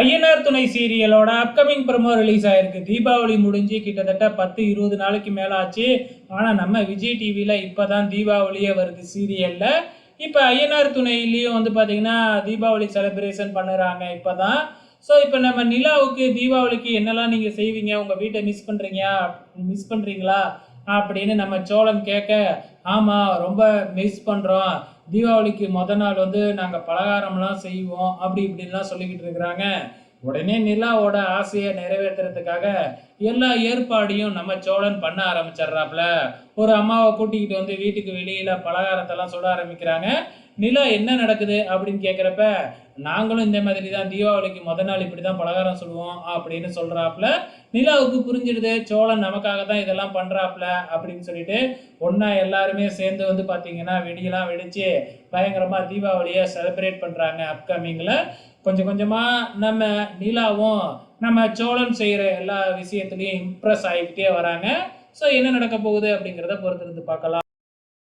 ஐயனார் துணை சீரியலோட upcoming promo release ஆயிருக்கு. தீபாவளி முடிஞ்சு கிட்டத்தட்ட பத்து இருபது நாளைக்கு மேலே ஆச்சு ஆனால் நம்ம விஜய் டிவியில் இப்போ தான் தீபாவளியே வருது சீரியலில். இப்போ ஐயனார் துணையிலையும் வந்து பார்த்தீங்கன்னா தீபாவளி செலிப்ரேஷன் பண்ணுறாங்க இப்போ தான் ஸோ இப்போ நம்ம நிலாவுக்கு தீபாவளிக்கு என்னெல்லாம் நீங்கள் செய்வீங்க? உங்கள் வீட்டை மிஸ் பண்ணுறீங்க மிஸ் பண்ணுறீங்களா அப்படின்னு நம்ம சோழன் கேட்க ஆமாம் ரொம்ப மிஸ் பண்ணுறோம் தீபாவளிக்கு முத நாள் வந்து நாங்கள் பலகாரம்லாம் செய்வோம் அப்படி இப்படின்லாம் சொல்லிக்கிட்டு இருக்கிறாங்க. உடனே நிலாவோட ஆசையை நிறைவேற்றுறதுக்காக எல்லா ஏற்பாடையும் நம்ம சோழன் பண்ண ஆரம்பிச்சிடுறாப்புல. ஒரு அம்மாவை கூட்டிக்கிட்டு வந்து வீட்டுக்கு வெளியில் பலகாரத்தெல்லாம் சுட ஆரம்பிக்கிறாங்க. நிலா என்ன நடக்குது அப்படின்னு கேட்குறப்ப நாங்களும் இந்த மாதிரி தான் தீபாவளிக்கு முத நாள் இப்படி தான் பலகாரம் சொல்லுவோம் அப்படின்னு சொல்கிறாப்புல நிலாவுக்கு புரிஞ்சிடுது சோழன் நமக்காக தான் இதெல்லாம் பண்ணுறாப்புல அப்படின்னு சொல்லிட்டு ஒன்றா எல்லாருமே சேர்ந்து வந்து பார்த்தீங்கன்னா வெடியெல்லாம் வெடித்து பயங்கரமாக தீபாவளியை செலிப்ரேட் பண்ணுறாங்க அப்கமிங்கில் கொஞ்சம் கொஞ்சமாக நம்ம நிலாவும் நம்ம சோழன் செய்கிற எல்லா விஷயத்துலையும் இம்ப்ரெஸ் ஆகிக்கிட்டே வராங்க. ஸோ என்ன நடக்க போகுது அப்படிங்கிறத பொறுத்திருந்து பார்க்கலாம்.